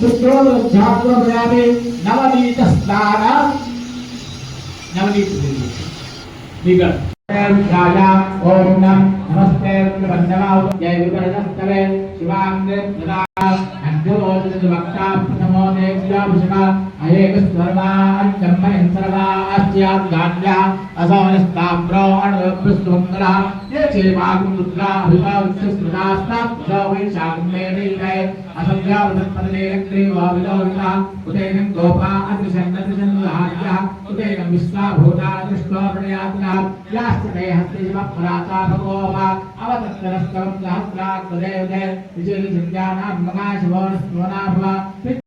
శుద్ధోదధ్యాత్మయామి నవనీత స్నాన నవనీత దిగా ఓం నం నమస్తే వందనావు జయ వివరణస్తవే శివాంగే ప్రదా नमो देव्याभुषका अयेव सर्वान्यम्मयं सर्वास्याद्गान्यः असौनस्ताम्रो अणुभ्यस्वङ्गलः ये चेवाकुरुद्राभिभाविस्मृतास्ताभ्यो वै शाकुम्भेनैवे असंज्ञावृतत्पदलेनग्रीवाभिलोहितः उतेनं गोपा अतिशन्नतिशन्वहार्यः उतेनं विश्वाभूता दृष्ट्वा प्रणयात्नः याश्च देहस्ते शिवप्राताभगोपा अवतत्तरस्तवं सहस्राकृदेवते विजयसंज्ञानां मकाशवोनस्वनाभव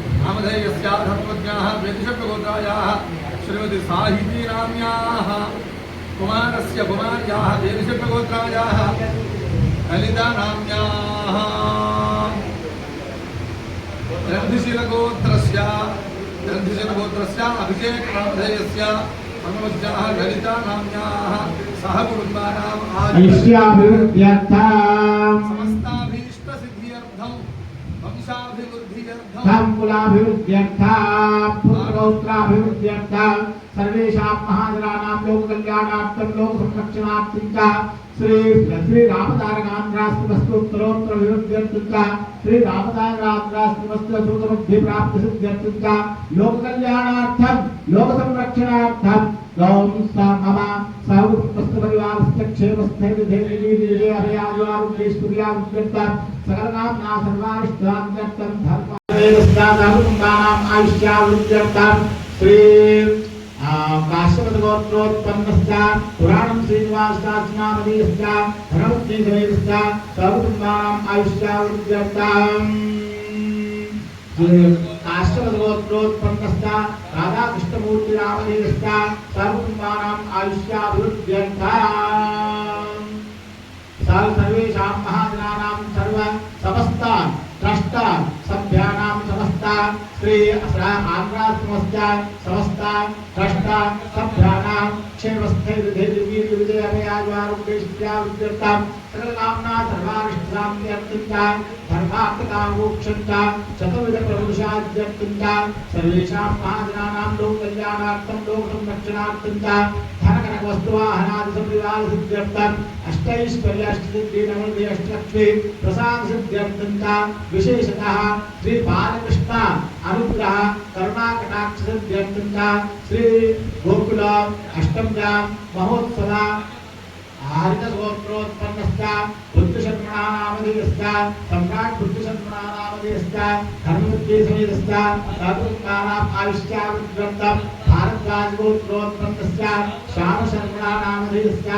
अमधेयस्याधर्मज्ञाः वेदिषट्गोत्रायाः श्रीमति साहितीराम्याः कुमारस्य कुमार्याः वेदिषट्गोत्रायाः ललितानाम्याः ग्रन्थिशीलगोत्रस्य ग्रन्थिशीलगोत्रस्य सह कुटुम्बानाम् समस्ता धर्मकुलाभिवृद्ध्यर्था पुत्रौत्राभिवृद्ध्यर्थ सर्वेषां महाजनानां लोककल्याणार्थं लोकसंरक्षणार्थं च श्री श्री रामतारकान्ध्रास्तुमस्तोत्तरोत्तर विरुद्ध्यर्थं च श्री रामतारकान्ध्रास्तुमस्तुमस्तुबुद्धि प्राप्त सिद्ध्यर्थं च लोककल्याणार्थं, लोकसंरक्षणार्थं गौं सा मम सर्वपरिवारस्य क्षेमस्थैर्यधैर्यवीर्यजयाभियायुरारोग्यैश्वर्यामुद्यन्तं सकलनाम्ना सर्वारिष्टान्त्यर्थं धर्म మమ సౌపుత్ర పరివారస్య శ్రీ కాశ్యపదగోత్రోత్పన్నస్య పురాణం శ్రీనివాసార్చనామదీయస్య ధనముక్తి సమేతస్య సకుటుంబానాం ఆయుష్యావృత్యర్థం కాశ్యపదగోత్రోత్పన్నస్య రాధాకృష్ణమూర్తి రామదీయస్య आत्मस्या समस्ता द्रष्टा सभ्यानां क्षेमस्थैर्धैर्वीर्विजय अभयाद्वारुपेष्या विद्यर्तां सकलनाम्ना सर्वारिष्ठाम्यर्तिञ्चा धर्मार्थकामोक्षञ्च चतुर्विधप्रभुषाद्यर्तिञ्च सर्वेषां महाजनानां लोककल्याणार्थं लोकसंरक्षणार्थञ्च కళ్యాణార్థం లోక సంరక్షణార్థంచ ధనకనక వస్తువాహనాది సంవిధాన సిద్ధ్యర్థం అష్టైశ్వర్య అష్టసిద్ధి నవది అష్టలక్ష్మి ప్రసాద సిద్ధ్యర్థం చ విశేషతః శ్రీ బాలకృష్ణ అనుగ్రహ కరుణాకటాక్ష సిద్ధ్యర్థం చ శ్రీ గోకుల అష్టమ్యాం మహోత్సవ హరితగోత్రోత్పన్నశ్చ బుద్ధిశర్మణానామధేయశ్చ సమ్రాట్ బుద్ధిశర్మణానామధేయశ్చ ధర్మోద్దేశమేదశ్చ సదుకానాం ఆయుష్యావృత్తం భారద్వాజగోత్రోత్పన్నశ్చ శ్యామశర్మణానామధేయశ్చ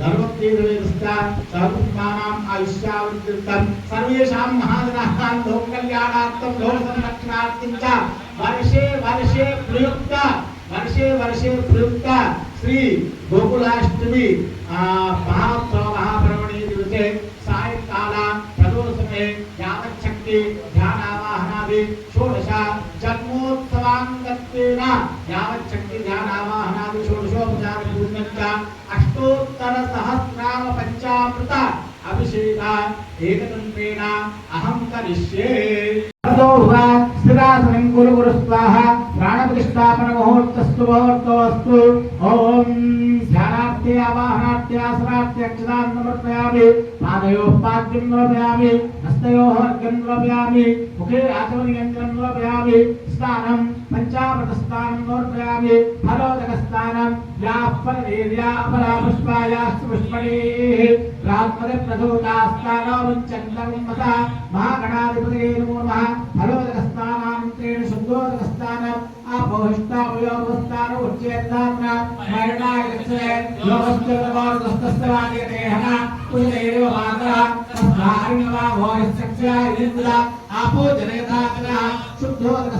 ధర్మోద్దేశమేదశ్చ సదుకానాం ఆయుష్యావృత్తం సర్వేషాం మహాజనానాం లోక కళ్యాణార్థం లోక సంరక్షణార్థం చ వర్షే వర్షే ప్రయుక్త వర్షే వర్షే ప్రయుక్త. శ్రీ గోకులాష్టమి మహాోత్సవ మహాప్రవణీ దివసే సాయంకాల ప్రదోషమే యావచ్చక్తి ధ్యానావాహనాది షోడశ జన్మోత్సవాంగత్వేన యావచ్చక్తి ధ్యానావాహనాది షోడశోపచార పూర్ణంచ అష్టోత్తర సహస్రామ పంచామృత అభిషేక ఏకతంత్రేణ అహం కరిష్యే. స్థిరాసనం గురు గురు స్వాహ ప్రాణ ప్రాణప్రతిష్టాపన ముహూర్తస్తు ముహూర్తోస్తు ఓం ధ్యానార్థే ఆవాహనార్థే ఆసనార్థే అక్షరాన్ సమర్పయామి పాదయోః పాద్యం సమర్పయామి హస్తయోః అర్ఘ్యం సమర్పయామి ముఖే ఆచమనియంత్రం సమర్పయామి స్నానం పంచామృత స్నానం సమర్పయామి ఫలోదక స్నానం యాపరేర్యా అపరా పుష్పాయాస్తు పుష్పణీః ఆపోహిష్టావయోగస్థాన ఉచ్చేతాత్మ మరణాయత్సే యోగస్థిరవారుదస్తస్తవాదిగదేహన పుణ్యైరవ మాతర తస్మారిణవా భోయస్సక్ష్యా ఇంద్ర ఆపో జనేతాత్మ శుద్ధోదక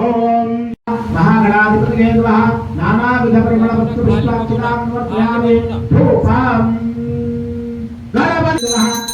ఓం నమః. నానావిధ పరిమళ వస్తు ధూపం. గణపతి నమః.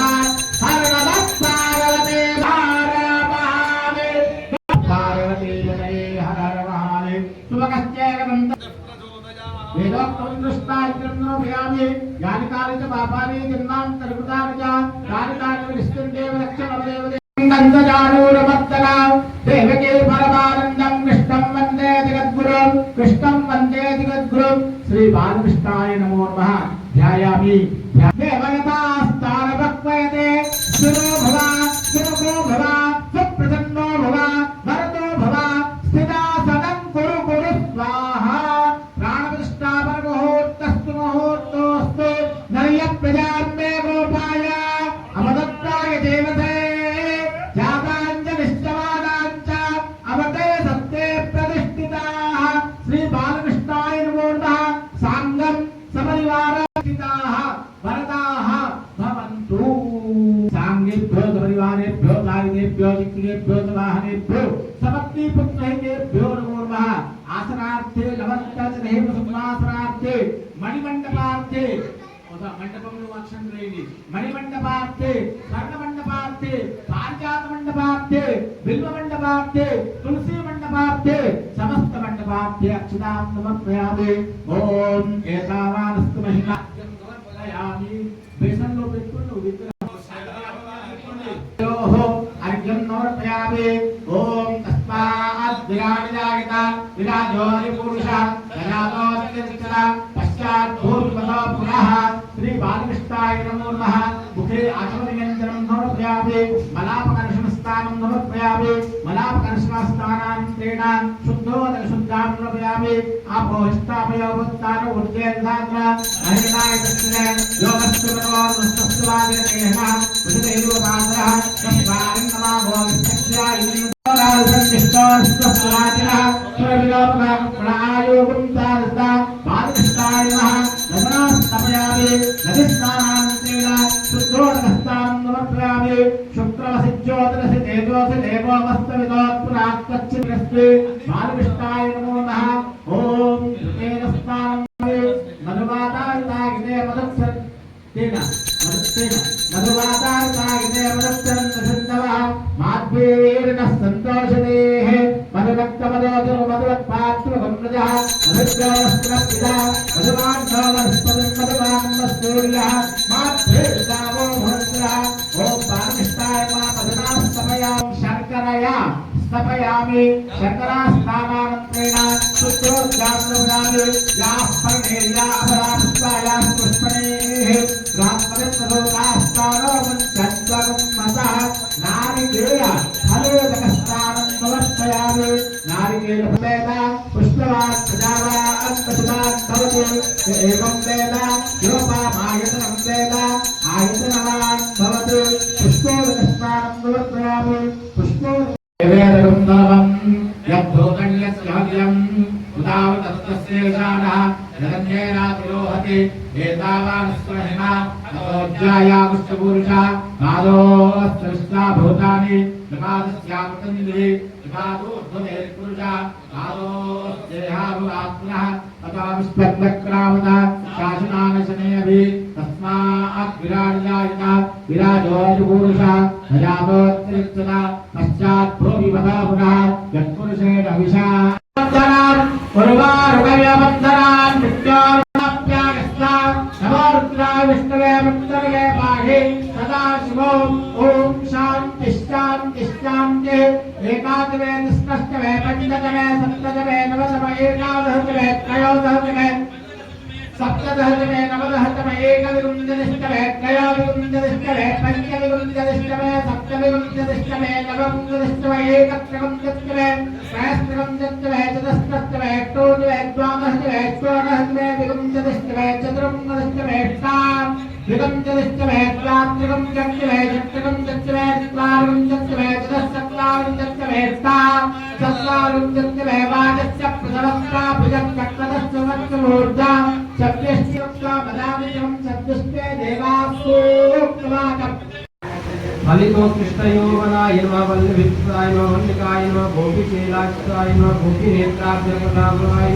దృష్టాగ్రన్నోభయామి యాని కాని చ పాపాని జన్మాం తరుకుతాని చ కాని కాని విష్ణుదేవ రక్షణదేవ నందజానూరమర్దనా దేవకీ పరమానందం కృష్ణం వందే జగద్గురుం కృష్ణం వందే జగద్గురుం శ్రీ బాలకృష్ణాయ నమో నమః ధ్యాయామి దేవయతాస్థానపక్వయతే వాహనేభ్యో సపత్ని పుత్రేభ్యో నమో నమః. ఆసనార్థే నమస్తేహ సింహాసనార్థే మణిమండపార్థే. ఒక మండపంలో అక్షరం వేయండి మణిమండపార్థే స్వర్ణ మండపార్థే పారిజాత మండపార్థే బిల్వ మండపార్థే తులసి మండపార్థే సమస్త మండపార్థే అక్షతాం సమర్పయామి ఓం ఏతావానస్తు మహిమా. సమర్పయామి? బేసన్లో పెట్టుకుని విగ్రహం समर्पयामि ॐ तस्मात् विराडिजायत विराजो हरिपुरुषः गणातोऽत्यच्युत पश्चात् भूर्भुवतो पुनः श्रीबालकृष्णाय नमो नमः मुखे आचमनियन्त्रं స్నానం సమర్పయామి మలాపకర్షణ స్నానాన్ని క్రీడాన్ శుద్ధోదక శుద్ధాన్ని సమర్పయామి ఆపో ఇష్టాపయోగస్థాన ఉర్జేంద్రాగ్ర మహిళాయ దక్షిణే యోగస్థు మనోర్మస్తస్వాదే దేహ ఉదయో పాత్ర సంపారం ప్రాయోగం తారత పాదృష్టాయ ఓం తేన స్నానం మధుమాతాయితే తేన మదత్తేన మధుమాతాయితే మదత్తరం ప్రసన్నవః మాధ్వేర్నః సంతోషదేః మధుభక్తమదోదరు మధువత్పాత్రవమ్రజः మధుగ్రవస్త్రపితా మధుమాంసో వనస్పతిం మధుమాన్ వస్తూర్యः మాధ్వేర్దావో భద్రः ఓం బాలకృష్ణాయ నమః మధునా స్తమయాం శర్కరయా స్థపయామి శర్కరా స్థానానంతరేణ శుద్ధోద్గామి యాః పర్ణేర్యా అపరాపుష్పాయా పుష్పణేః రాత్మరత్నలోకాస్థానో మంచత్వగం మతః నారికేయ ఫలోదక స్థానం సమర్పయామి నారికేయ వేద పుష్పవాన్ ప్రజావాన్ భవతి వేద యోపామాయతనం వేద ఆయతనవాన్ భవతి तथाविष्पद्मक्रामत शासनानशने अपि तस्मात् विराजायत विराजोजपुरुष भजामोत्तिरिक्तता पश्चात् भूमिपदा पुनः यत्पुरुषेण विशा निष्कष्टवे पञ्चदवे सप्तदवे नवदव एकादशदवे त्रयोदशदवे सप्तदशतमे नवदशतमे एकविंशतिष्टमे त्रयोविंशतिष्टमे पञ्चविंशतिष्टमे सप्तविंशतिष्टमे नवविंशतिष्टमे एकत्रविंशतिष्टमे सहस्रविंशतिष्टमे चतुष्टमे अष्टोत्तमे द्वादशतमे षोडशतमे विंशतिष्टमे चतुर्विंशतिष्टमे अष्टाम् विंशतिष्टमे द्वात्रिविंशतिष्टमे चतुर्विंशतिष्टमे चत्वारिंशतिष्टमे चतुस्सप्ताविंशतिष्टमे अष्टाम् చత్వారుంజత్యమేవాచస్య ప్రథమస్తా భుజత్యక్తదస్య సత్యమూర్ధా చవ్యశ్చవదామియం చతుష్టే దేవాసూక్తవాక ఫలితో కృష్ణయోవనాయనవల్లివిత్రాయ మల్లికాయ గోపిచేలాక్షాయ గోపినేత్రాభ్యపదామయ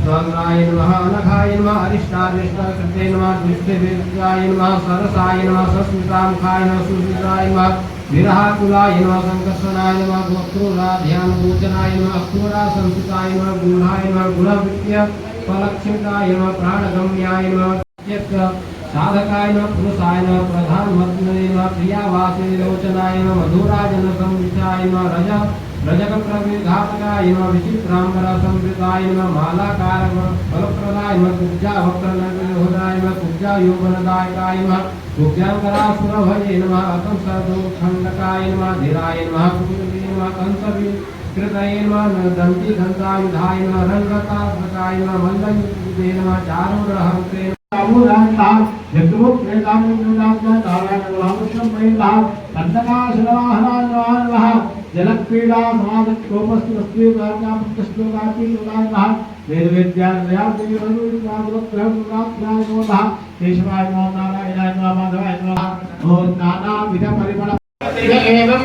స్వంద్రాయ నమఃనఘాయ నమః అరిష్టారిష్టాకృతే నమః దృష్టివేత్రాయ నమః సరసాయ నమః సస్మితాముఖాయ సుస్మితాయ నమః विरहाकुलाय नमः सङ्कर्षणाय नमः वक्रूराध्यानगोचराय नमः अक्रूरासंस्कृताय नमः गूढाय नमः गुणवृत्य फलक्षिताय नमः प्राणगम्याय नमः साधकाय नमः पुरुषाय नमः प्रधानमन्त्रिणे नमः प्रियावासे लोचनाय नमः मधुराजनसंविताय नमः रज रजकप्रविधातका इम विचित्राम्बरसंवृताय इम मालाकारक कुब्जा वक्रनगरहोदाय कुब्जा योगनदायकाय कुब्जाङ्करासुरभये नमः अकंसदोखण्डकाय नमः धीराय नमः कुकुले नमः कंसवि कृतये नमः दन्ति दन्तायुधाय नमः रङ्गकारकाय नमः मन्दयुधे नमः चारुग्रहन्ते ृतां तारायणं रामकृष्णं महिला జలక్రీడా సమాజక్షోభస్వస్తికాకాశ్లోకాతీయోగాంగ వేదవేద్యాలయాదేవరుణాదులత్రహురాత్రాయోగ కేశవాయ నమో నారాయణాయ నమో మాధవాయ నమో ఓ నానావిధ పరిమళ ఏవం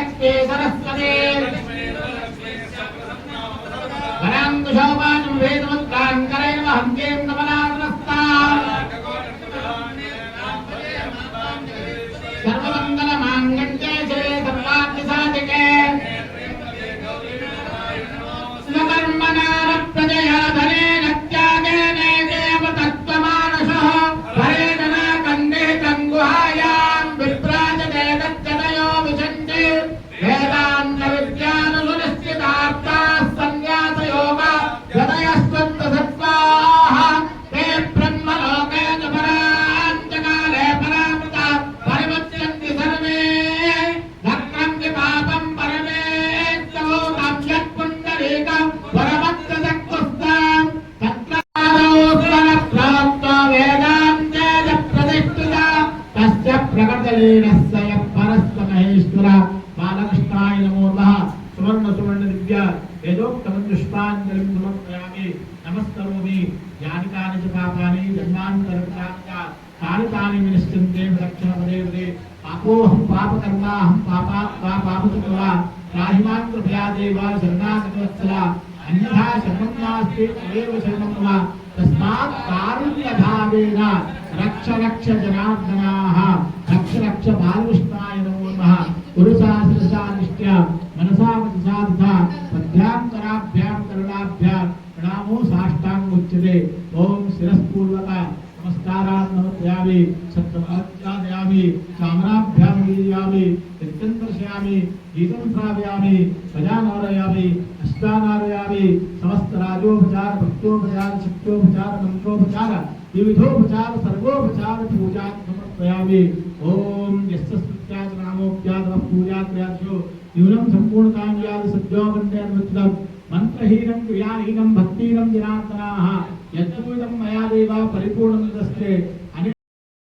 పాపాని జన్మాంతరకృతాని చ తాని తాని వినిశ్చింతే పదే పదే పాపోహం పాపకర్మాహం పాపాత్మా పాపసుకృత రాహిమాన్ కృపయా దేవ శరణాగతవత్సల అన్యథా శరణం నాస్తి తదేవ శరణం మమ తస్మాత్ కారుణ్యభావేన రక్ష రక్ష జనార్దనాః రక్ష రక్ష బాలకృష్ణాయ నమో నమః మనసా మనసాధ పద్యాంతరాభ్యాం కరుణాభ్యాం प्रणामो साष्टांग उच्चते ओम शिरस्पूर्वक। नमस्कारा नमस्यामि सत्यमाच्यादयामि कामराभ्याम गीयामि। नित्यं दर्शयामि। अष्टानारयामि। समस्त राजोपचार, भक्तोपचार शक्तोपचार मंत्रोपचार विविधोपचार, सर्वोपचार पूजा समर्पयामि ओम यस्य सत्याच नामोक्याद पूजा क्रियाशो न्यूनम संपूर्ण काम याद सत्यो वंदे अनुत्तम మంత్రహీనం క్రియాహీనం భక్తిహీనం జనార్దనా యజ్ఞమిదం మయా దేవ పరిపూర్ణం దస్తే